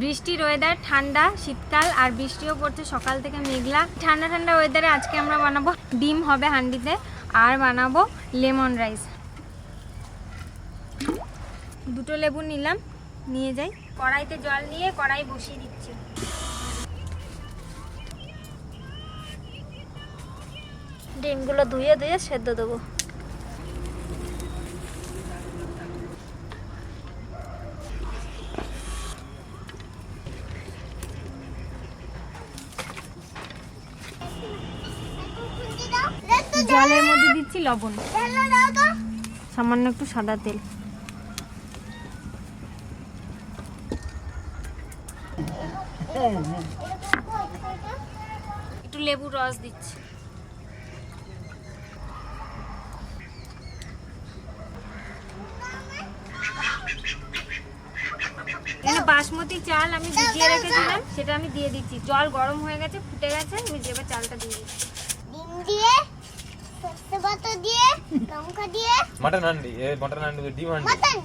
বৃষ্টির ওয়েদার ঠান্ডা, শীতকাল আর বৃষ্টিও পড়ছে সকাল থেকে মেঘলা। ঠান্ডা ঠান্ডা ওয়েদারে আজকে আমরা বানাবো ডিম হবে হান্ডিতে আর বানাবো লেমন রাইস। দুটো লেবু নিলাম, নিয়ে যাই। কড়াইতে জল নিয়ে কড়াই বসিয়ে দিচ্ছি। ডিমগুলো ধুয়ে ধুয়ে সেদ্ধ দেবো। জলের মধ্যে দিচ্ছি লবণ। সামান্য একটু সাদা তেল। একটু লেবুর রস দিচ্ছি। বাসমতি চাল আমি ভিজিয়ে রেখেছিলাম সেটা আমি দিয়ে দিচ্ছি। জল গরম হয়ে গেছে ফুটে গেছে আমি এবার চালটা দিয়ে দিচ্ছি। ডিম দিয়ে সর্ষে বাটা দিয়ে লঙ্কা দিয়ে మటన్ అండి ఏ మటన్ అండి డీమ్ అండి মটন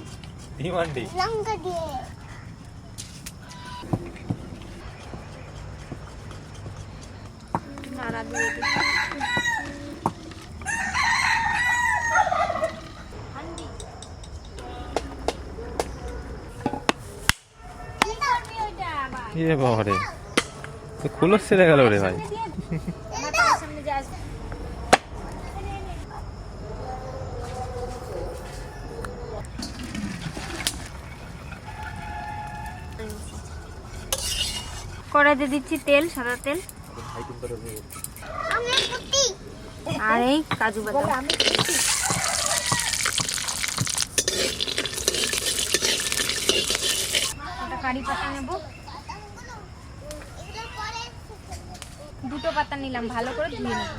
డీమ్ అండి লঙ্কা দিয়ে নাড়া দিয়ে দিচ্ছি ইয়ে বাবা রে তো খুলস ছেড়ে গেল রে ভাই কড়াইতে দিচ্ছি তেল সাদা তেল। আর এই কাজু বাদাম। আমি কারি পাতা নেব। দুটো পাতা নিলাম ভালো করে ধুয়ে নেব।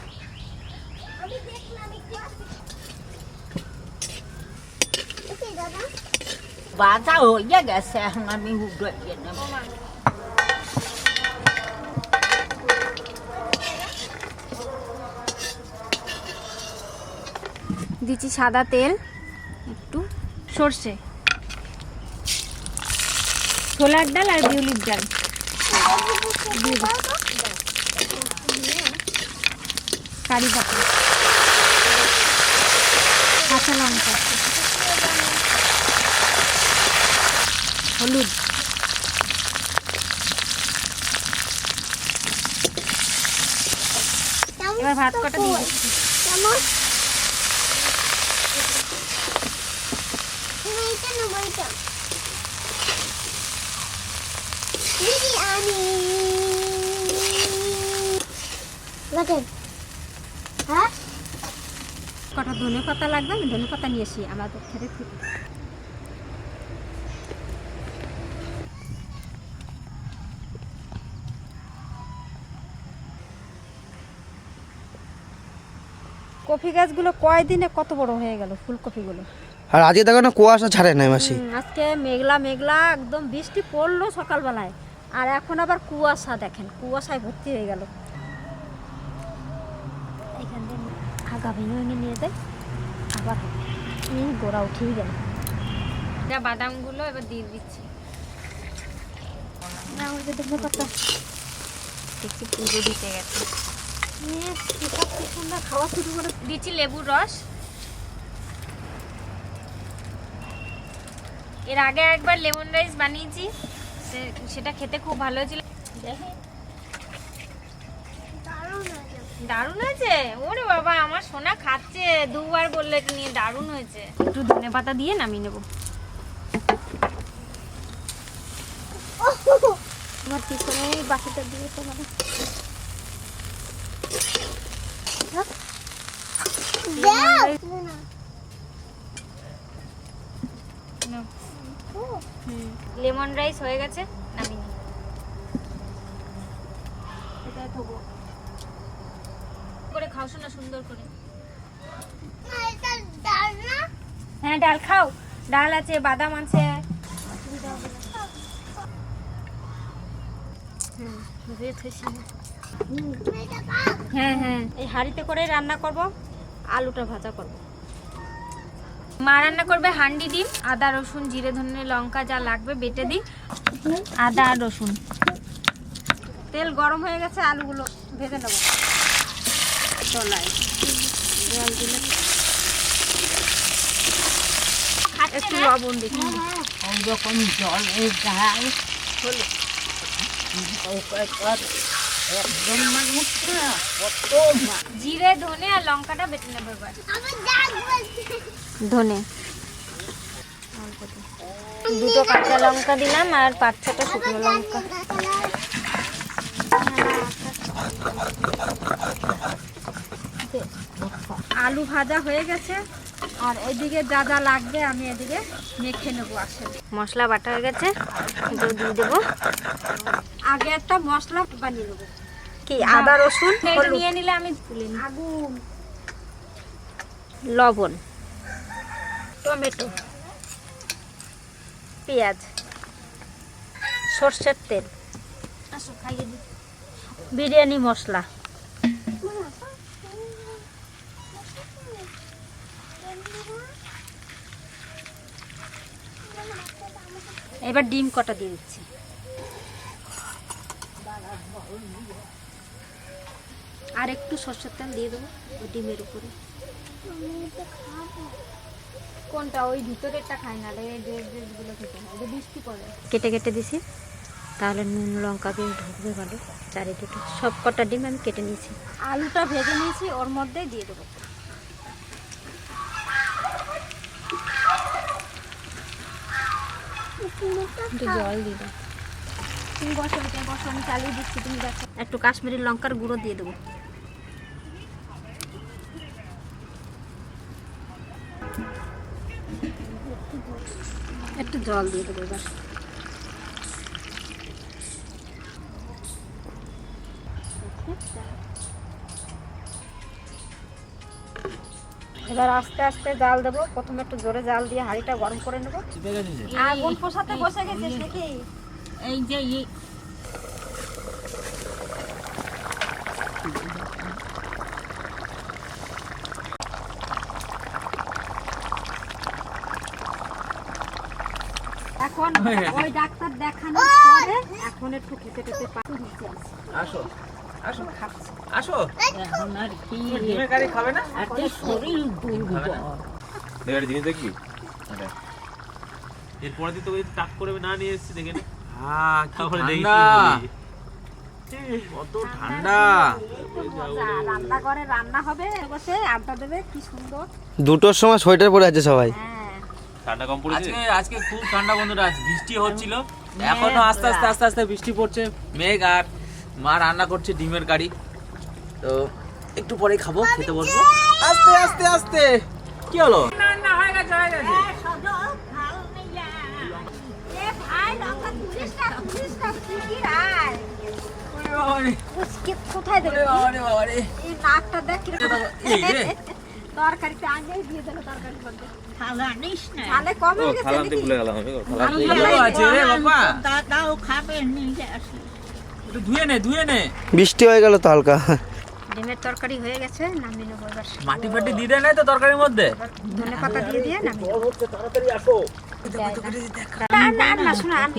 আমি দেখলাম একটু। এসে দাদা। বাধা হয়ে গেছে এখন আমি উড়িয়ে নেব। দিচ্ছি সাদা তেল, একটু সর্ষে। ছোলার ডাল আর বিউলির ডাল। কারি পাতা। কাঁচা লঙ্কা। হলুদ। এবার ভাত কটা দিয়ে দিচ্ছি চামচ তুমি এটা নেব এটা বিরিয়ানি হ্যাঁ? কটা ধনে পাতা লাগবে? আমি ধনে পাতা নিয়ে আসি আমাদের খেতে কফি গাছগুলো কয়দিনে কত বড় হয়ে গেল ফুলকপিগুলো? আর আজকে দেখো না কুয়াশা ছাড়ে নাই মাসি। আজকে মেঘলা মেঘলা একদম বৃষ্টি পড়ল সকালবেলায়। আর এখন আবার কুয়াশা দেখেন কুয়াশায় ভর্তি হয়ে গেল এখান থেকে আগা ভেঙে ভেঙে নিয়ে আবার হবে। এই গোড়া উঠেই গেল যা বাদামগুলো এবার দিয়ে দিচ্ছি। না আমার যে পাতা। দেখছি পুজো দিতে গেছে। নিয়ে পিঠা পিঠা খাওয়া শুরু করে দিচ্ছি। লেবুর রস। এর আগে একবার লেমন রাইস বানিয়েছি। সেটা খেতে খুব ভালো দারুণ হয়েছে দারুণ হয়েছে? ওরে বাবা আমার সোনা খাচ্ছে। দুবার বলল এটা নিয়ে দারুণ হয়েছে? একটু ধনে পাতা দিয়ে নামিয়ে নেব। আমার পিছনে বাকিটা দিয়ে তোমার লেমন রাইস হয়ে গেছে নামিয়ে নিই। করে খাও শোনা সুন্দর করে? হ্যাঁ ডাল খাও। ডাল আছে বাদাম আছে। হ্যাঁ হ্যাঁ। এই হাঁড়িতে করে রান্না করব আলুটা ভাজা করব। মা রান্না করবে হান্ডি ডিম আদা রসুন জিরে ধনে লঙ্কা যা লাগবে বেটে দিই। আদা আর রসুন। তেল গরম হয়ে গেছে আলুগুলো ভেজে নেব। চলাই জল দিলে একটু লবণ দিচ্ছি রকম জলে যায় হলে একদম মানুষরা কত জিরে ধনে আর লঙ্কাটা বেটে নেবে এবার। ধনে। দুটো কাঁচা লঙ্কা দিলাম আর পাঁচ ছটা শুকনো লঙ্কা। আলু ভাজা হয়ে গেছে। আর এদিকে যা যা লাগবে আমি এদিকে মেখে নেব আসলে। মশলা বাটা হয়ে গেছে দিয়ে দেবো। আগে একটা মশলা বানিয়ে নেব। কি। আদা রসুন নিয়ে নিলে আমি তুলে আগুন। লবণ। টমেটো। পেঁয়াজ। সর্ষের তেল। বিরিয়ানি মশলা। এবার ডিম কটা দিয়ে দিচ্ছি। আর একটু সর্ষের তেল দিয়ে দেবো ওই ডিমের উপরে। কোনটা? ওই ভিতরেরটা খাই না ড্রেসগুলো খেতে না বৃষ্টি পড়ে। কেটে কেটে দিছি। তাহলে নুন লঙ্কা দিয়ে ঢুকবে ভালো চারিদিকে। সব কটা ডিম আমি কেটে নিয়েছি। আলুটা ভেজে নিয়েছি ওর মধ্যেই দিয়ে দেবো। একটু জল দিয়ে দাও। তুমি বসো এটা বসো আমি চালিয়ে দিচ্ছি তুমি দেখো। একটু কাশ্মীরি লঙ্কার গুঁড়ো দিয়ে দেবো। একটু জল দিয়ে দেবো এবার। এবার আস্তে আস্তে জাল দেবো। প্রথমে একটু জোরে জাল দিয়ে হাঁড়িটা গরম করে নেব। আগুন পোষাতে বসে গেছিস নাকি? এই যে এখন ওই ডাক্তার দেখানোর পরে এখন একটু খেতে খেতে নিচে আছে আসো। আসো। আসো। এখন আর কি ডিমের কারি খাবে না একটা শরীর দুর্বল দেখে জিনিস দেখি এরপরে তো ওই টাক করে না নিয়ে এসেছি দেখে হ্যাঁ তারপরে দেখি কত ঠান্ডা রান্না করে রান্না হবে বসে আড্ডা দেবে কি সুন্দর দুটোর সময় সোয়েটার পরে আছে সবাই। হ্যাঁ ঠান্ডা কম পড়েছে? আজকে আজকে খুব ঠান্ডা বন্ধুরা আজ বৃষ্টি হচ্ছিল। এখনও আস্তে আস্তে আস্তে আস্তে বৃষ্টি পড়ছে। মেঘ আর মা রান্না করছে ডিমের কারি। তো একটু পরে খাব খেতে বসবো। আস্তে আস্তে আস্তে। কি হলো? খাবে নিয়ে আসি ধুয়ে নে ধুয়ে নে। বৃষ্টি হয়ে গেল তো হালকা। ডিমের তরকারি হয়ে গেছে নামিয়ে নেব এবার। মাটি ফাটি দিয়ে দেয় নাই তো তরকারির মধ্যে? ধনে পাতা দিয়ে দিয়ে নামিয়ে নেব। না না না শোনো আর না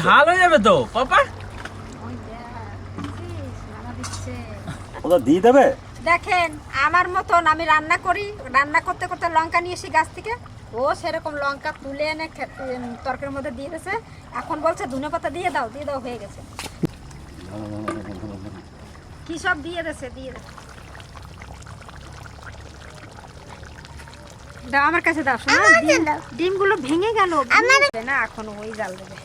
ঝাল হয়ে যাবে তো পাপা। দেখেন আমার মতন আমি রান্না করি রান্না করতে করতে লঙ্কা নিয়ে এসি গাছ থেকে। ও সেরকম লঙ্কা তুলে এনে তরকারির মধ্যে দিয়ে দিয়েছে। এখন বলছে ধনে পাতা দিয়ে দাও দিয়ে দাও হয়ে গেছে। কি সব দিয়ে দিয়েছে দিয়ে দিয়েছে। দাও আমার কাছে দাও শোনা ডিম ডিমগুলো ভেঙে গেল না এখন ওই জাল দেবে।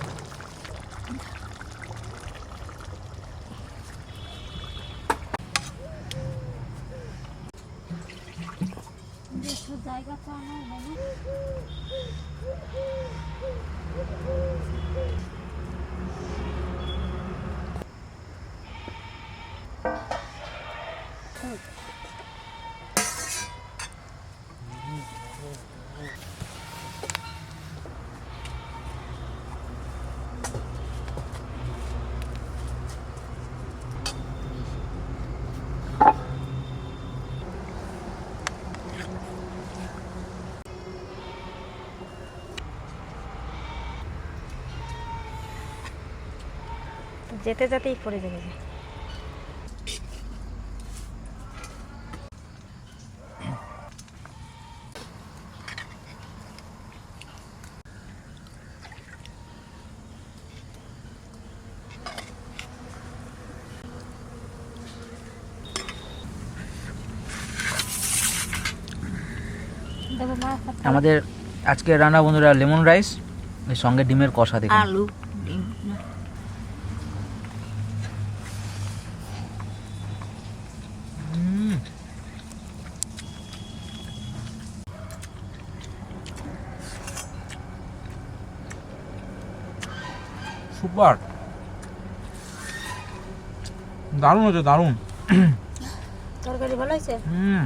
জায়গা তো আমার হবে না যেতে যেতেই পড়ে যাবে। আমাদের আজকে রান্না বন্ধুরা লেমন রাইস এর সঙ্গে ডিমের কষা দেখুন। আলু ডিম না। সুপার। দারুণ হচ্ছে দারুণ। তরকারি ভালো হয়েছে? হুম।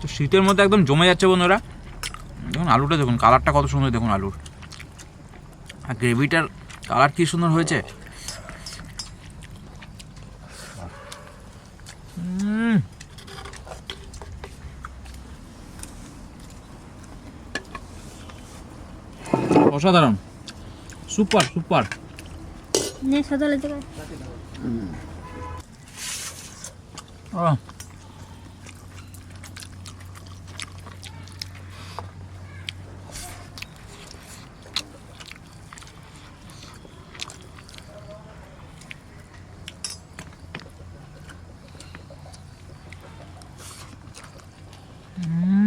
তো শীতের মধ্যে একদম জমে যাচ্ছে বন্ধুরা। দেখুন আলুটা দেখুন কালারটা কত সুন্দর দেখুন আলুর। আর গ্রেভিটার কালার কি সুন্দর হয়েছে? অসাধারণ। Super super. Mm.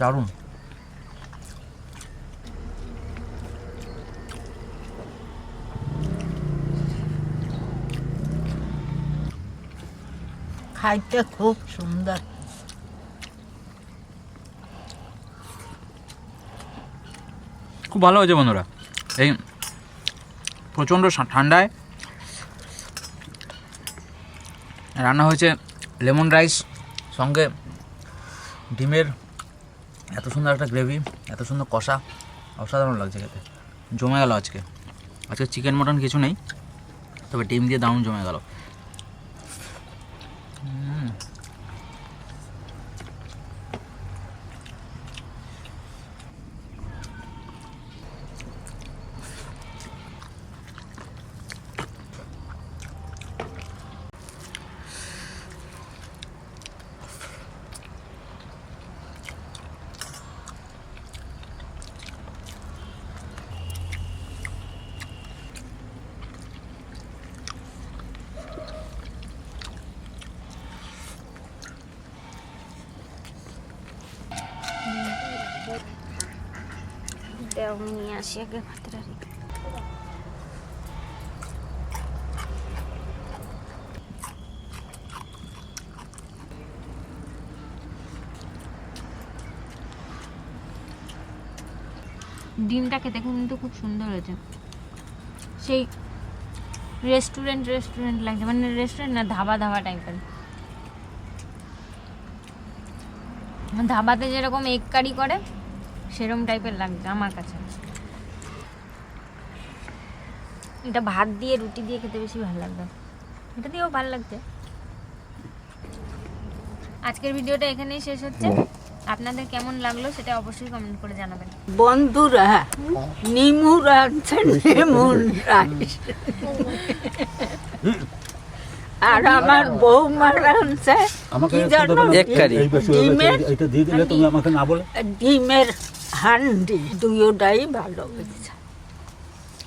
দারুণ। খাইতে খুব সুন্দর। খুব ভালো হয়েছে বন্ধুরা। এই প্রচণ্ড ঠান্ডায় রান্না হয়েছে লেমন রাইস সঙ্গে ডিমের এত সুন্দর একটা গ্রেভি এত সুন্দর কষা, অসাধারণ লাগছে খেতে জমে গেল আজকে আজকে চিকেন মটন কিছু নেই, তবে ডিম দিয়ে দারুণ জমে গেল উম। ডিমটা খেতে কিন্তু খুব সুন্দর হয়েছে। সেই রেস্টুরেন্ট রেস্টুরেন্ট লাগছে মানে রেস্টুরেন্ট না, ধাবা ধাবা টাইপের ধাবাতে যেরকম এগ কারি করে, সেরম টাইপের লাগছে আমার কাছে। এটা ভাত দিয়ে রুটি দিয়ে খেতে বেশি ভালো লাগবে। এটা দিয়েও ভালো লাগছে। আজকের ভিডিওটা এখানেই শেষ হচ্ছে। আপনাদের কেমন লাগল সেটা অবশ্যই কমেন্ট করে জানাবেন। বন্ধুরা নিমু রাখছে লেমন রাইস আর আমার বৌমা রাখছে কি জানো? এক কারি। এই বেশি ডিমের এটা দিয়ে দিলে তুমি আমাকে না বলে? ডিমের হান্ডি দুয়োটাই ভালো হয়েছে।